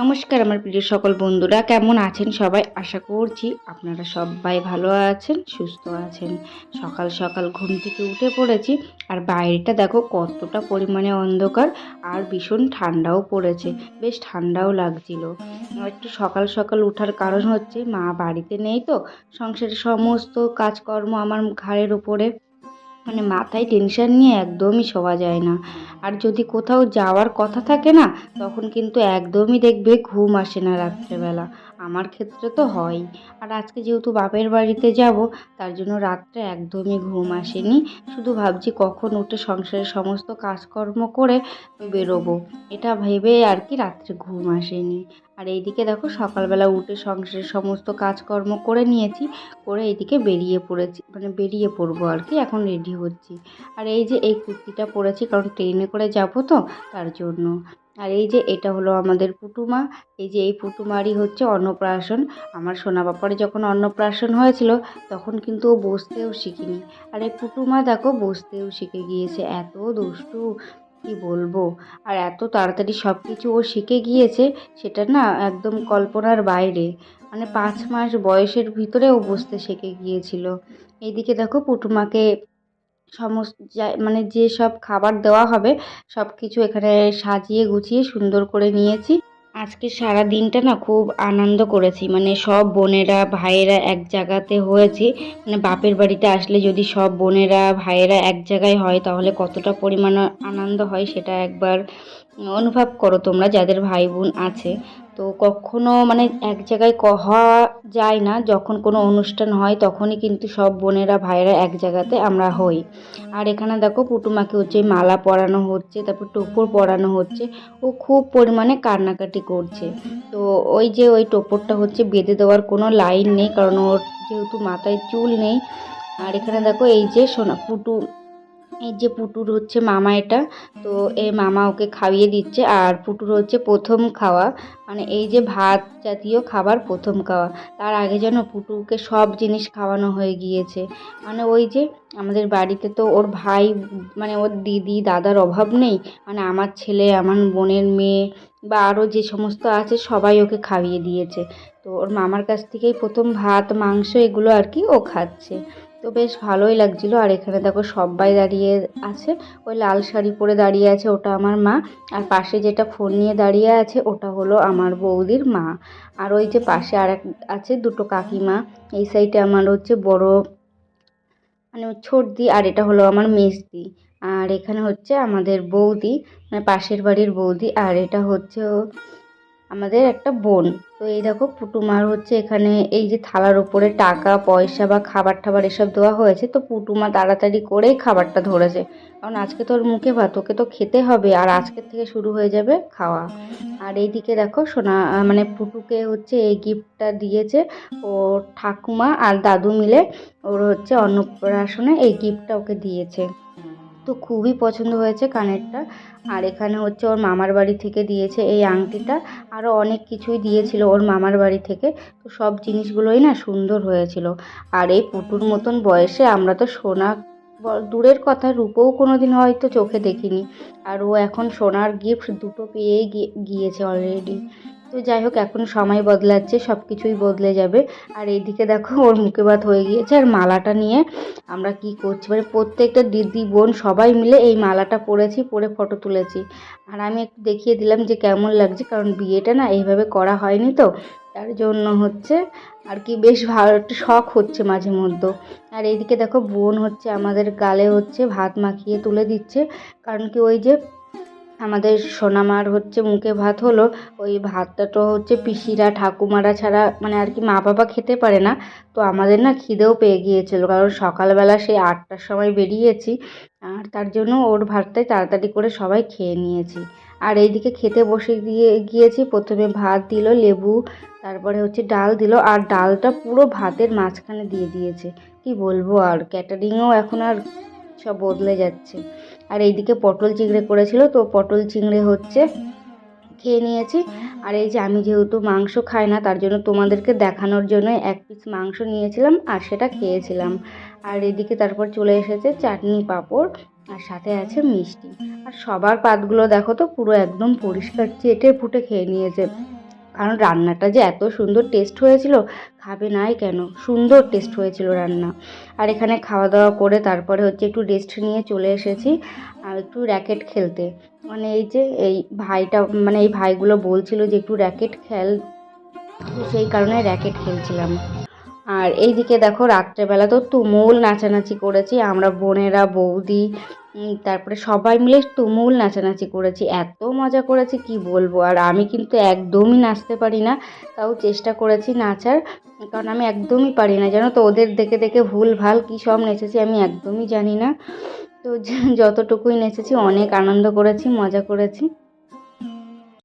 নমস্কার আমার প্রিয় সকল বন্ধুরা, কেমন আছেন সবাই? আশা করছি আপনারা সবাই ভালো আছেন, সুস্থ আছেন। সকাল সকাল ঘুম থেকে উঠে পড়েছি আর বাইরেটা দেখো কতটা পরিমাণে অন্ধকার আর ভীষণ ঠান্ডাও পড়েছে, বেশ ঠান্ডাও লাগছিল। একটু সকাল সকাল উঠার কারণ হচ্ছে মা বাড়িতে নেই তো, সংসারের সমস্ত কাজকর্ম আমার ঘাড়ের উপরে। মানে মাথায় টেনশন নিয়ে একদমই শোয়া যায় না। আর যদি কোথাও যাওয়ার কথা থাকে না, তখন কিন্তু একদমই দেখবে ঘুম আসে না রাত্রেবেলা। আমার ক্ষেত্রে তো হয়ই। আর আজকে যেহেতু বাপের বাড়িতে যাব, তার জন্য রাত্রে একদমই ঘুম আসেনি। শুধু ভাবছি কখন উঠে সংসারের সমস্ত কাজকর্ম করে বেরোবো। এটা ভেবে আর কি রাত্রে ঘুম আসেনি। আর এইদিকে দেখো সকালবেলা উঠে সংসারের সমস্ত কাজকর্ম করে নিয়েছি, করে এইদিকে বেরিয়ে পড়েছি মানে বেরিয়ে পড়ব আর কি, এখন রেডি হচ্ছি। আর এই যে এই কুর্তিটা পরেছি, কারণ ট্রেনে করে যাব তো, তার জন্য। আর এই যে এটা হলো আমাদের পুটুমা, এই যে এই পুটুমারই হচ্ছে অন্নপ্রাশন। আমার সোনা বাপার যখন অন্নপ্রাশন হয়েছিল, তখন কিন্তু ও বসতেও শিখিনি। আর এই পুটুমা দেখো বসতেও শিখে গিয়েছে, এত দুষ্টু, কি বলব? আর এত তাড়াতাড়ি সব কিছু ও শিখে গিয়েছে, সেটা না একদম কল্পনার বাইরে। মানে পাঁচ মাস বয়সের ভিতরে ও বসতে শিখে গিয়েছিল। এইদিকে দেখো পুটুমাকে সমস্ত মানে যে সব খাবার দেওয়া হবে, সব কিছু এখানে সাজিয়ে গুছিয়ে সুন্দর করে নিয়েছি। আজকে সারা দিনটা না খুব আনন্দ করেছি। মানে সব বোনেরা, ভাইয়েরা এক জায়গাতে হয়েছে। মানে বাপের বাড়িতে আসলে যদি সব বোনেরা, ভাইয়েরা এক জায়গায় হয়, তাহলে কতটা পরিমাণ আনন্দ হয় সেটা একবার অনুভব করো তোমরা, যাদের ভাই বোন আছে। তো কখনো মানে এক জায়গায় হওয়া যায় না। যখন কোনো অনুষ্ঠান হয়, তখনই কিন্তু সব বোনেরা, ভাইয়েরা এক জায়গাতে আমরা হই। আর এখানে দেখো, পুটুমাকে হচ্ছে মালা পরানো হচ্ছে, তারপর টোপর পরানো হচ্ছে। ও খুব পরিমাণে কান্নাকাটি করছে। তো ওই যে ওই টোপরটা হচ্ছে বেঁধে দেওয়ার কোনো লাইন নেই, কারণ ওর যেহেতু মাথায় চুল নেই। আর এখানে দেখো, এই যে সোনা, পুটু এই যে পুটুর হচ্ছে মামা এটা, তো এই মামা ওকে খাইয়ে দিচ্ছে। আর পুটুর হচ্ছে প্রথম খাওয়া মানে এই যে ভাত জাতীয় খাবার প্রথম খাওয়া। তার আগে যেন পুটুকে সব জিনিস খাওয়ানো হয়ে গিয়েছে। মানে ওই যে আমাদের বাড়িতে তো ওর ভাই মানে ওর দিদি, দাদার অভাব নেই। মানে আমার ছেলে, আমার বোনের মেয়ে বা আরও যে সমস্ত আছে, সবাই ওকে খাইয়ে দিয়েছে। তো ওর মামার কাছ থেকেই প্রথম ভাত, মাংস এগুলো আর কি ও খাচ্ছে। তো বেশ ভালোই লাগছিল। আর এখানে দেখো সবাই দাঁড়িয়ে আছে। ওই লাল শাড়ি পরে দাঁড়িয়ে আছে ওটা আমার মা। আর পাশে যেটা ফোন নিয়ে দাঁড়িয়ে আছে ওটা হলো আমার বৌদির মা। আর ওই যে পাশে আর আছে দুটো কাকিমা। এই সাইডে আমার হচ্ছে বড় মানে ছোটদি আর এটা হলো আমার মেজদি। আর এখানে হচ্ছে আমাদের বৌদি মানে পাশের বাড়ির বৌদি। আর এটা হচ্ছে আমাদের একটা বোন। তো এই দেখো পুটুমার হচ্ছে এখানে এই যে থালার উপরে টাকা, পয়সা বা খাবার টাবার এসব দেওয়া হয়েছে, তো পুটুমা তাড়াতাড়ি করেই খাবারটা ধরেছে। কারণ আজকে তোর মুখে ভাত, ওকে তো খেতে হবে আর আজকের থেকে শুরু হয়ে যাবে খাওয়া। আর এইদিকে দেখো সোনা মানে পুটুকে হচ্ছে এই গিফটটা দিয়েছে ও ঠাকুমা আর দাদু মিলে ওর হচ্ছে অন্নপ্রাশনে এই গিফটটা ওকে দিয়েছে। তো খুবই পছন্দ হয়েছে কানেরটা। আর এখানে হচ্ছে ওর মামার বাড়ি থেকে দিয়েছে এই আংটিটা। আরও অনেক কিছুই দিয়েছিল ওর মামার বাড়ি থেকে। তো সব জিনিসগুলোই না সুন্দর হয়েছিল। আর এই পুটুর মতন বয়সে আমরা তো সোনা দূরের কথা, রূপও কোনো দিন হয়তো চোখে দেখিনি। আর ও এখন সোনার গিফট দুটো পেয়েই গিয়েছে অলরেডি তো যাই হোক, এখন সময় বদলাচ্ছে সব কিছুই বদলে যাবে। আর এইদিকে দেখো, ওর মুখে ভাত হয়ে গিয়েছে। আর মালাটা নিয়ে আমরা কি করছি? মানে প্রত্যেকটা দিদি বোন সবাই মিলে এই মালাটা পরেছি, পরে ফটো তুলেছি। আর আমি একটু দেখিয়ে দিলাম যে কেমন লাগছে, কারণ বিয়েটা না এইভাবে করা হয়নি তো। তার জন্য হচ্ছে আর কি বেশ ভালো, একটু শখ হচ্ছে মাঝে মধ্যে। আর এইদিকে দেখো, বোন হচ্ছে আমাদের গালে হচ্ছে ভাত মাখিয়ে তুলে দিচ্ছে। কারণ কি ওই যে আমাদের সোনামার হচ্ছে মুখে ভাত হলো, ওই ভাতটা তো হচ্ছে পিসিরা, ঠাকুমারা ছাড়া মানে আর কি মা বাবা খেতে পারে না। তো আমাদের না খিদেও পেয়ে গিয়েছিল, কারণ সকালবেলা সেই আটটার সময় বেরিয়েছি, আর তার জন্য ওর ভাতটাই তাড়াতাড়ি করে সবাই খেয়ে নিয়েছি। আর এইদিকে খেতে বসে দিয়ে গিয়েছি, প্রথমে ভাত দিল লেবু, তারপরে হচ্ছে ডাল দিল, আর ডালটা পুরো ভাতের মাঝখানে দিয়ে দিয়েছে। কি বলব আর, ক্যাটারিংও এখন আর সব বদলে যাচ্ছে। আর এইদিকে পটল চিংড়ে করেছিল, তো পটল চিংড়ে হচ্ছে খেয়ে নিয়েছি। আর এই যে আমি যেহেতু মাংস খাই না, তার জন্য তোমাদেরকে দেখানোর জন্য এক পিস মাংস নিয়েছিলাম আর সেটা খেয়েছিলাম। আর এদিকে তারপর চলে এসেছে চাটনি পাঁপড় আর সাথে আছে মিষ্টি। আর সবার পাতগুলো দেখো তো, পুরো একদম পরিষ্কার চেটে ফুটে খেয়ে নিয়েছে। কারণ রান্নাটা যে এত সুন্দর টেস্ট হয়েছিল, খাবে নাই কেন? সুন্দর টেস্ট হয়েছিল রান্না। আর এখানে খাওয়া দাওয়া করে তারপরে হচ্ছে একটু রেস্ট নিয়ে চলে এসেছি, আর একটু র্যাকেট খেলতে। মানে এই যে এই ভাইটা মানে এই ভাইগুলো বলছিল যে একটু র্যাকেট খেল। সেই কারণে র্যাকেট খেলছিলাম। আর এইদিকে দেখো রাত্রেবেলা তো তুমুল নাচানাচি করেছি, আমরা বোনেরা, বৌদি তারপরে সবাই মিলে তুমুল নাচানাচি করেছি, এত মজা করেছি কি বলব? আর আমি কিন্তু একদমই নাচতে পারি না, তাও চেষ্টা করেছি নাচার, কারণ আমি একদমই পারি না। জানো তো, ওদের দেখে দেখে ভুল ভালো কী সব নেচেছি আমি একদমই জানি না। তো যতটুকুই নেচেছি, অনেক আনন্দ করেছি, মজা করেছি।